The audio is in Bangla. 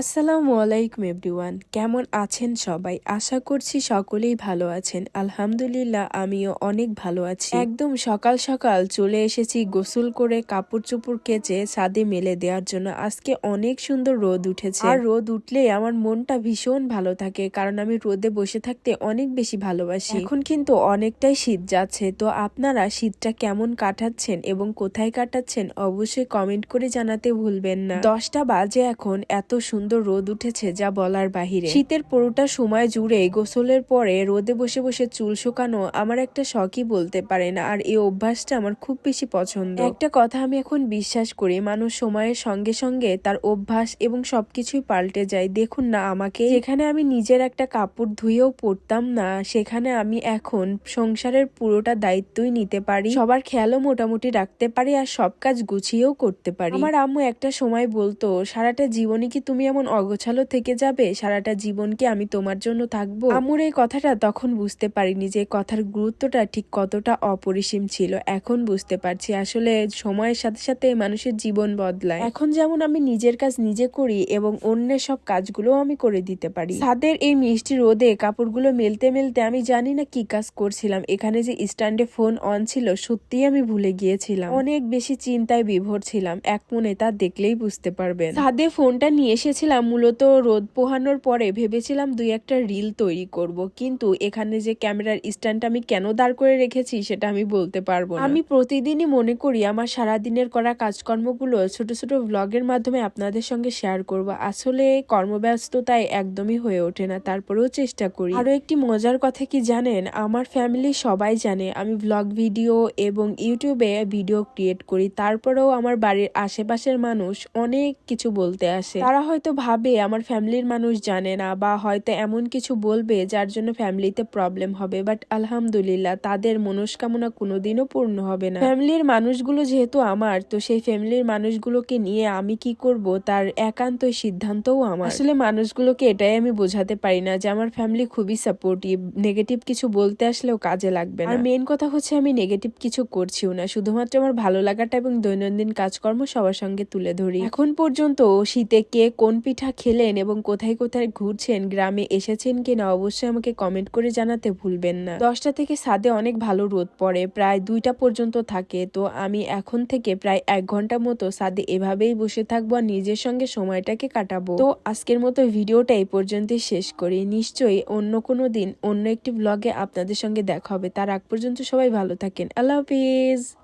আসসালামু আলাইকুম এভরিওয়ান, কেমন আছেন সবাই? আশা করছি সকলেই ভালো আছেন। আলহামদুলিল্লাহ, আমিও অনেক ভালো আছি। একদম সকাল সকাল চলে এসেছি গোসল করে কাপড় চোপড় কেচে ছাদে মেলে দেওয়ার জন্য। আজকে অনেক সুন্দর রোদ উঠেছে। আর রোদ উঠলে আমার মনটা ভীষণ ভালো থাকে, কারণ আমি রোদে বসে থাকতে অনেক বেশি ভালোবাসি। এখন কিন্তু অনেকটাই শীত যাচ্ছে, তো আপনারা শীতটা কেমন কাটাচ্ছেন এবং কোথায় কাটাচ্ছেন অবশ্যই কমেন্ট করে জানাতে ভুলবেন না। দশটা বাজে এখন, এত সুন্দর রোদ উঠেছে যা বলার বাহিরে। শীতের পুরোটা সময় জুড়ে গোসলের পরে রোদে বসে বসে চুল শুকানো আমার একটা শখই বলতে পারে না আর এই অভ্যাসটা আমার খুব বেশি পছন্দ। একটা কথা আমি এখন বিশ্বাস করি মানুষ সময়ের সঙ্গে সঙ্গে তার অভ্যাস এবং সবকিছুই পাল্টে যায়। দেখুন না আমাকে যেখানে আমি নিজের একটা কাপড় ধুয়েও পরতাম না সেখানে আমি এখন সংসারের পুরোটা দায়িত্বই নিতে পারি। সবার খেয়ালও মোটামুটি রাখতে পারি আর সব কাজ গুছিয়েও করতে পারি। আমার আম্মু একটা সময় বলতো সারাটা জীবনে কি তুমি এমন অগোছালো থেকে যাবে, সারাটা জীবনকে আমি তোমার জন্য থাকব। আম্মুর এই কথাটা তখন বুঝতে পারিনি যে কথার গুরুত্বটা ঠিক কতটা অপরিসীম ছিল। এখন বুঝতে পারছি, আসলে সময়ের সাথে সাথে মানুষের জীবন বদলায়। এখন যেমন আমি নিজের কাজ নিজে করি এবং অন্যের সব কাজগুলো আমি করে দিতে পারি। ছাদের এই মিষ্টি রোদে কাপড়গুলো মেলতে মেলতে আমি জানি না কি কাজ করছিলাম। এখানে যে স্ট্যান্ডে ফোন অন ছিল, সত্যিই আমি ভুলে গিয়েছিলাম। অনেক বেশি চিন্তায় বিভোর ছিলাম। এক মনে তা দেখলেই বুঝতে পারবেন। ছাদে ফোনটা নিয়ে এসেছিলাম মূলত রোদ পোহানোর পরে ভেবেছিলাম দুই একটা রিল তৈরি করব, কিন্তু এখানে যে ক্যামেরার স্ট্যান্ডটা আমি কেন দাঁড় করে রেখেছি সেটা আমি বলতে পারব আমি প্রতিদিনই মনে করি আমার সারা দিনের করা কাজকর্মগুলো ছোট ছোট ব্লগের মাধ্যমে আপনাদের সঙ্গে শেয়ার করব। আসলে কর্মব্যস্ততায় একদমই হয়ে ওঠে না, তারপরেও চেষ্টা করি। আরও একটি মজার কথা কি জানেন? আমার ফ্যামিলি সবাই জানে, আমি ব্লগ ভিডিও এবং ইউটিউবে ভিডিও ক্রিয়েট করি, তারপরেও আমার বাড়ির আশেপাশের মানুষ অনেক কিছু বলতে আসে। তারা হয়তো ভাবে আমার ফ্যামিলির মানুষ জানে না বা হয়তো এমন কিছু বলবে যার জন্য ফ্যামিলিতে প্রবলেম হবে বাট আলহামদুলিল্লাহ তাদের মনস্কামনা কোনোদিনও পূর্ণ হবে না। ফ্যামিলির মানুষগুলো যেহেতু আমার, তো সেই ফ্যামিলির মানুষগুলোকে নিয়ে আমি কি করব তার একান্তই সিদ্ধান্তও আমার। আসলে মানুষগুলোকে এটাই আমি বোঝাতে পারি না যে আমার ফ্যামিলি খুবই সাপোর্টিভ নেগেটিভ কিছু বলতে আসলেও কাজে লাগবে আর মেন কথা হচ্ছে আমি নেগেটিভ কিছু করছিও না, শুধুমাত্র আমার ভালো লাগাটা এবং দৈনন্দিন কাজকর্ম সবার সঙ্গে তুলে ধরি। এখন পর্যন্ত শীতে কে কোন পিঠা খেলেন এবং কোথায় কোথায় ঘুরছেন, গ্রামে এসেছেন কিনা অবশ্যই আমাকে কমেন্ট করে জানাতে ভুলবেন না। দশটা থেকে সাদে অনেক ভালো রোদ পড়ে, প্রায় দুইটা পর্যন্ত থাকে। তো আমি এখন থেকে প্রায় এক ঘণ্টা মতো সাদে এভাবেই বসে থাকব আর নিজের সঙ্গে সময়টাকে কাটাবো। তো আজকের মতো ভিডিওটা এই পর্যন্তই শেষ করি। নিশ্চয়ই অন্য কোনো দিন অন্য একটি ব্লগে আপনাদের সঙ্গে দেখা হবে। তার আগ পর্যন্ত সবাই ভালো থাকেন। আল্লাহ হাফিজ।